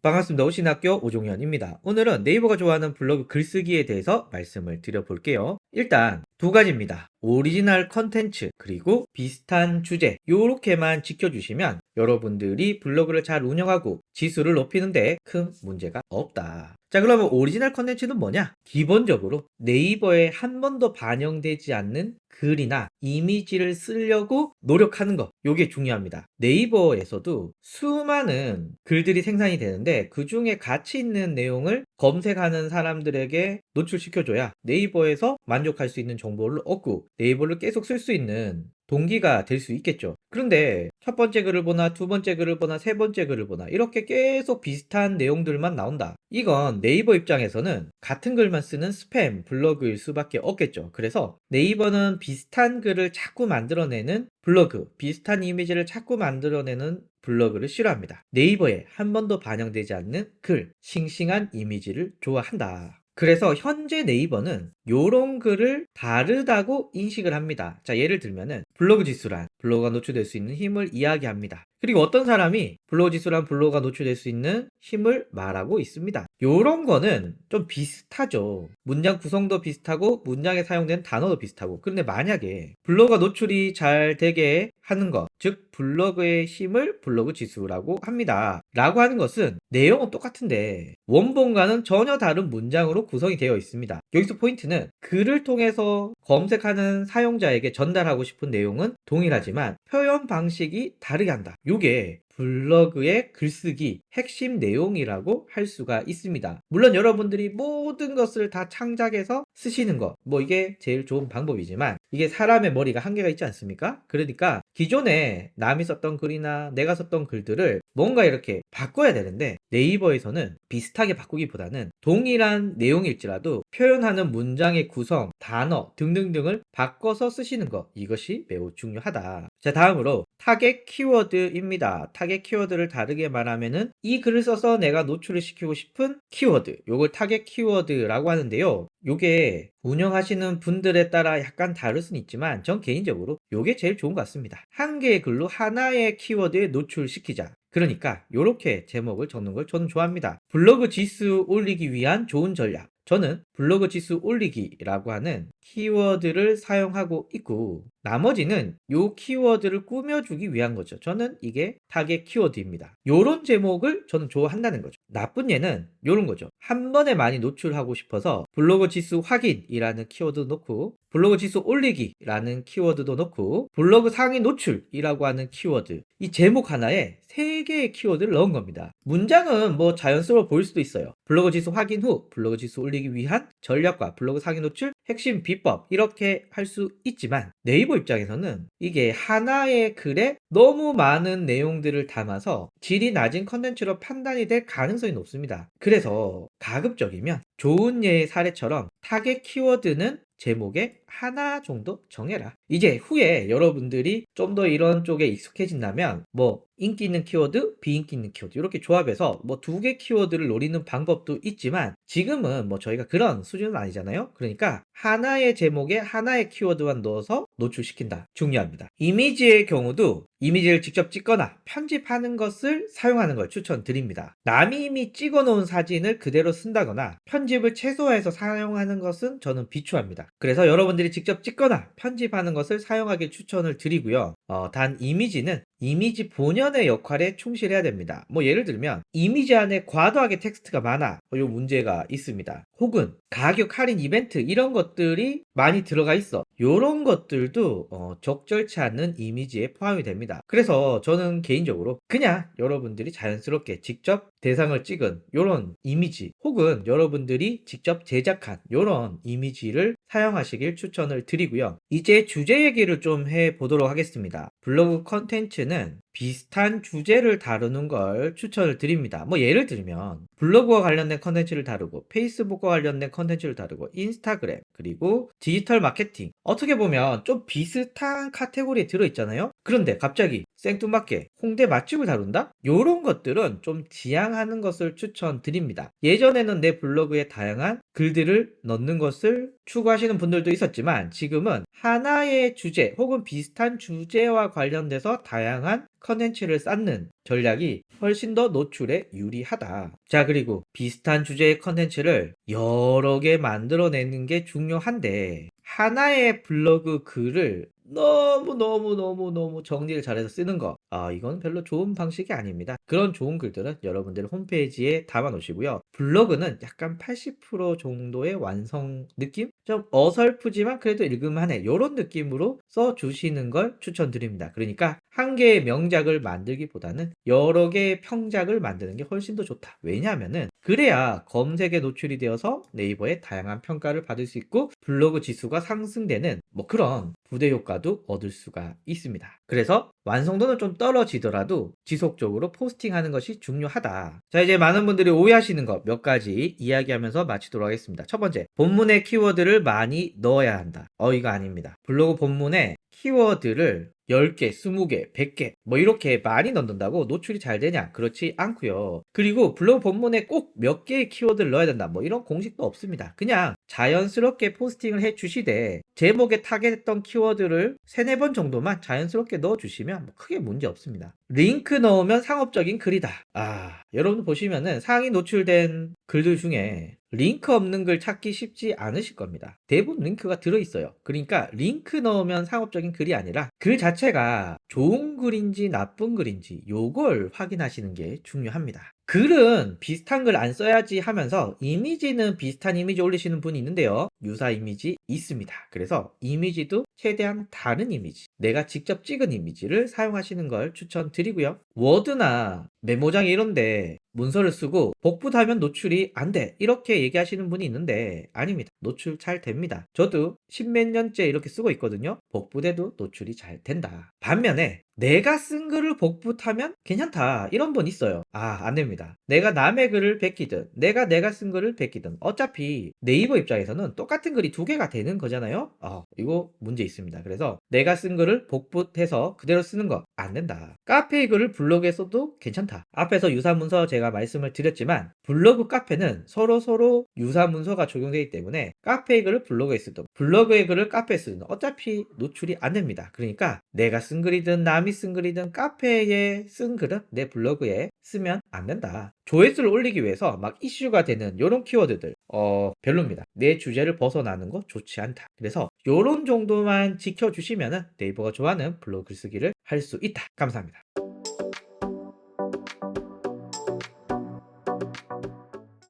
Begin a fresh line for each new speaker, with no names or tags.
반갑습니다. 오신학교 오종현입니다. 오늘은 네이버가 좋아하는 블로그 글쓰기에 대해서 말씀을 드려볼게요. 일단 두 가지입니다. 오리지널 컨텐츠 그리고 비슷한 주제 요렇게만 지켜주시면 여러분들이 블로그를 잘 운영하고 지수를 높이는데 큰 문제가 없다. 자 그러면 오리지널 컨텐츠는 뭐냐? 기본적으로 네이버에 한 번도 반영되지 않는 글이나 이미지를 쓰려고 노력하는 것 요게 중요합니다. 네이버에서도 수많은 글들이 생산이 되는데 그 중에 가치 있는 내용을 검색하는 사람들에게 노출시켜줘야 네이버에서 만족할 수 있는 정보를 얻고 네이버를 계속 쓸 수 있는 동기가 될 수 있겠죠. 그런데 첫 번째 글을 보나 두 번째 글을 보나 세 번째 글을 보나 이렇게 계속 비슷한 내용들만 나온다. 이건 네이버 입장에서는 같은 글만 쓰는 스팸 블로그일 수밖에 없겠죠. 그래서 네이버는 비슷한 글을 자꾸 만들어내는 블로그, 비슷한 이미지를 자꾸 만들어내는 블로그를 싫어합니다. 네이버에 한 번도 반영되지 않는 글, 싱싱한 이미지를 좋아한다. 그래서 현재 네이버는 요런 글을 다르다고 인식을 합니다. 자, 예를 들면은 블로그 지수란 블로그가 노출될 수 있는 힘을 이야기합니다. 그리고 어떤 사람이 블로그 지수란 블로그가 노출될 수 있는 힘을 말하고 있습니다. 요런 거는 좀 비슷하죠. 문장 구성도 비슷하고 문장에 사용된 단어도 비슷하고. 그런데 만약에 블로그가 노출이 잘 되게 하는 것, 즉 블로그의 힘을 블로그 지수라고 합니다. 라고 하는 것은 내용은 똑같은데 원본과는 전혀 다른 문장으로 구성이 되어 있습니다. 여기서 포인트는 글을 통해서 검색하는 사용자에게 전달하고 싶은 내용은 동일하지 만 표현 방식이 다르게 한다. 요게 블로그의 글쓰기 핵심 내용이라고 할 수가 있습니다. 물론 여러분들이 모든 것을 다 창작해서 쓰시는 것, 뭐 이게 제일 좋은 방법이지만 이게 사람의 머리가 한계가 있지 않습니까? 그러니까 기존에 남이 썼던 글이나 내가 썼던 글들을 뭔가 이렇게 바꿔야 되는데 네이버에서는 비슷하게 바꾸기보다는 동일한 내용일지라도 표현하는 문장의 구성, 단어 등등등을 바꿔서 쓰시는 것 이것이 매우 중요하다. 자 다음으로 타겟 키워드입니다. 타겟 키워드를 다르게 말하면은 이 글을 써서 내가 노출을 시키고 싶은 키워드 요걸 타겟 키워드라고 하는데요. 요게 운영하시는 분들에 따라 약간 다를 수는 있지만 전 개인적으로 요게 제일 좋은 것 같습니다. 한 개의 글로 하나의 키워드에 노출시키자. 그러니까 요렇게 제목을 적는 걸 저는 좋아합니다. 블로그 지수 올리기 위한 좋은 전략. 저는 블로그 지수 올리기라고 하는 키워드를 사용하고 있고 나머지는 요 키워드를 꾸며주기 위한 거죠. 저는 이게 타겟 키워드입니다. 요런 제목을 저는 좋아한다는 거죠. 나쁜 예는 요런 거죠. 한 번에 많이 노출하고 싶어서 블로그 지수 확인이라는 키워드 넣고 블로그 지수 올리기라는 키워드도 넣고 블로그 상위 노출이라고 하는 키워드 이 제목 하나에 세 개의 키워드를 넣은 겁니다. 문장은 뭐 자연스러워 보일 수도 있어요. 블로그 지수 확인 후 블로그 지수 올리기 위한 전략과 블로그 상위 노출 핵심 비법 이렇게 할 수 있지만 네이버 입장에서는 이게 하나의 글에 너무 많은 내용들을 담아서 질이 낮은 컨텐츠로 판단이 될 가능성이 높습니다. 그래서 가급적이면 좋은 예의 사례처럼 타겟 키워드는 제목에 하나 정도 정해라. 이제 후에 여러분들이 좀 더 이런 쪽에 익숙해진다면 뭐 인기 있는 키워드, 비인기 있는 키워드 이렇게 조합해서 뭐 두 개 키워드를 노리는 방법도 있지만 지금은 뭐 저희가 그런 수준은 아니잖아요. 그러니까 하나의 제목에 하나의 키워드만 넣어서 노출시킨다. 중요합니다. 이미지의 경우도 이미지를 직접 찍거나 편집하는 것을 사용하는 걸 추천드립니다. 남이 이미 찍어 놓은 사진을 그대로 쓴다거나 편집을 최소화해서 사용하는 것은 저는 비추합니다. 그래서 여러분 들이 직접 찍거나 편집하는 것을 사용하길 추천을 드리고요. 어, 단 이미지는 이미지 본연의 역할에 충실해야 됩니다. 뭐 예를 들면 이미지 안에 과도하게 텍스트가 많아 이 문제가 있습니다. 혹은 가격 할인 이벤트 이런 것들이 많이 들어가 있어. 이런 것들도 어, 적절치 않은 이미지에 포함이 됩니다. 그래서 저는 개인적으로 그냥 여러분들이 자연스럽게 직접 대상을 찍은 이런 이미지 혹은 여러분들이 직접 제작한 이런 이미지를 사용하시길 추천을 드리고요. 이제 주제 얘기를 좀 해보도록 하겠습니다. 블로그 컨텐츠 는 비슷한 주제를 다루는 걸 추천을 드립니다. 뭐 예를 들면 블로그와 관련된 컨텐츠를 다루고 페이스북과 관련된 컨텐츠를 다루고 인스타그램 그리고 디지털 마케팅 어떻게 보면 좀 비슷한 카테고리에 들어있잖아요. 그런데 갑자기 생뚱맞게 홍대 맛집을 다룬다? 요런 것들은 좀 지양하는 것을 추천드립니다. 예전에는 내 블로그에 다양한 글들을 넣는 것을 추구하시는 분들도 있었지만 지금은 하나의 주제 혹은 비슷한 주제와 관련돼서 다양한 컨텐츠를 쌓는 전략이 훨씬 더 노출에 유리하다. 자, 그리고 비슷한 주제의 컨텐츠를 여러 개 만들어내는 게 중요한데 하나의 블로그 글을 너무너무너무너무 정리를 잘해서 쓰는 거. 아, 이건 별로 좋은 방식이 아닙니다. 그런 좋은 글들은 여러분들 홈페이지에 담아 놓으시고요. 블로그는 약간 80% 정도의 완성 느낌? 좀 어설프지만 그래도 읽음하네. 요런 느낌으로 써 주시는 걸 추천드립니다. 그러니까 한 개의 명작을 만들기보다는 여러 개의 평작을 만드는 게 훨씬 더 좋다. 왜냐하면은 그래야 검색에 노출이 되어서 네이버에 다양한 평가를 받을 수 있고 블로그 지수가 상승되는 뭐 그런 부대 효과도 얻을 수가 있습니다. 그래서 완성도는 좀 떨어지더라도 지속적으로 포스팅하는 것이 중요하다. 자, 이제 많은 분들이 오해하시는 것 몇 가지 이야기하면서 마치도록 하겠습니다. 첫 번째, 본문에 키워드를 많이 넣어야 한다. 어, 이거 아닙니다. 블로그 본문에 키워드를 10개, 20개, 100개 뭐 이렇게 많이 넣는다고 노출이 잘 되냐? 그렇지 않고요. 그리고 블로그 본문에 꼭 몇 개의 키워드를 넣어야 된다. 뭐 이런 공식도 없습니다. 그냥 자연스럽게 포스팅을 해 주시되 제목에 타겟했던 키워드를 3, 4번 정도만 자연스럽게 넣어 주시면 뭐 크게 문제 없습니다. 링크 넣으면 상업적인 글이다. 아, 여러분 보시면은 상위 노출된 글들 중에 링크 없는 글 찾기 쉽지 않으실 겁니다. 대부분 링크가 들어있어요. 그러니까 링크 넣으면 상업적인 글이 아니라 글 자체가 좋은 글인지 나쁜 글인지 요걸 확인하시는 게 중요합니다. 글은 비슷한 글 안 써야지 하면서 이미지는 비슷한 이미지 올리시는 분이 있는데요. 유사 이미지 있습니다. 그래서 이미지도 최대한 다른 이미지, 내가 직접 찍은 이미지를 사용하시는 걸 추천드리고요. 워드나 메모장에 이런데 문서를 쓰고 복붙하면 노출이 안 돼. 이렇게 얘기하시는 분이 있는데 아닙니다. 노출 잘 됩니다. 저도 십몇 년째 이렇게 쓰고 있거든요. 복붙해도 노출이 잘 된다. 반면에 내가 쓴 글을 복붙하면 괜찮다. 이런 분 있어요. 아, 안 됩니다. 내가 남의 글을 베끼든, 내가 내가 쓴 글을 베끼든, 어차피 네이버 입장에서는 똑 같은 글이 두 개가 되는 거잖아요? 아, 이거 문제 있습니다. 그래서 내가 쓴 글을 복붙해서 그대로 쓰는 거 안 된다. 카페의 글을 블로그에 써도 괜찮다. 앞에서 유사 문서 제가 말씀을 드렸지만, 블로그 카페는 서로 서로 유사 문서가 적용되기 때문에 카페의 글을 블로그에 쓰든, 블로그의 글을 카페에 쓰든 어차피 노출이 안 됩니다. 그러니까 내가 쓴 글이든 남이 쓴 글이든 카페에 쓴 글은 내 블로그에 쓰면 안 된다. 조회수를 올리기 위해서 막 이슈가 되는 이런 키워드들 어 별로입니다. 내 주제를 벗어나는 거 좋지 않다. 그래서 요런 정도만 지켜주시면 네이버가 좋아하는 블로그 글쓰기를 할 수 있다. 감사합니다.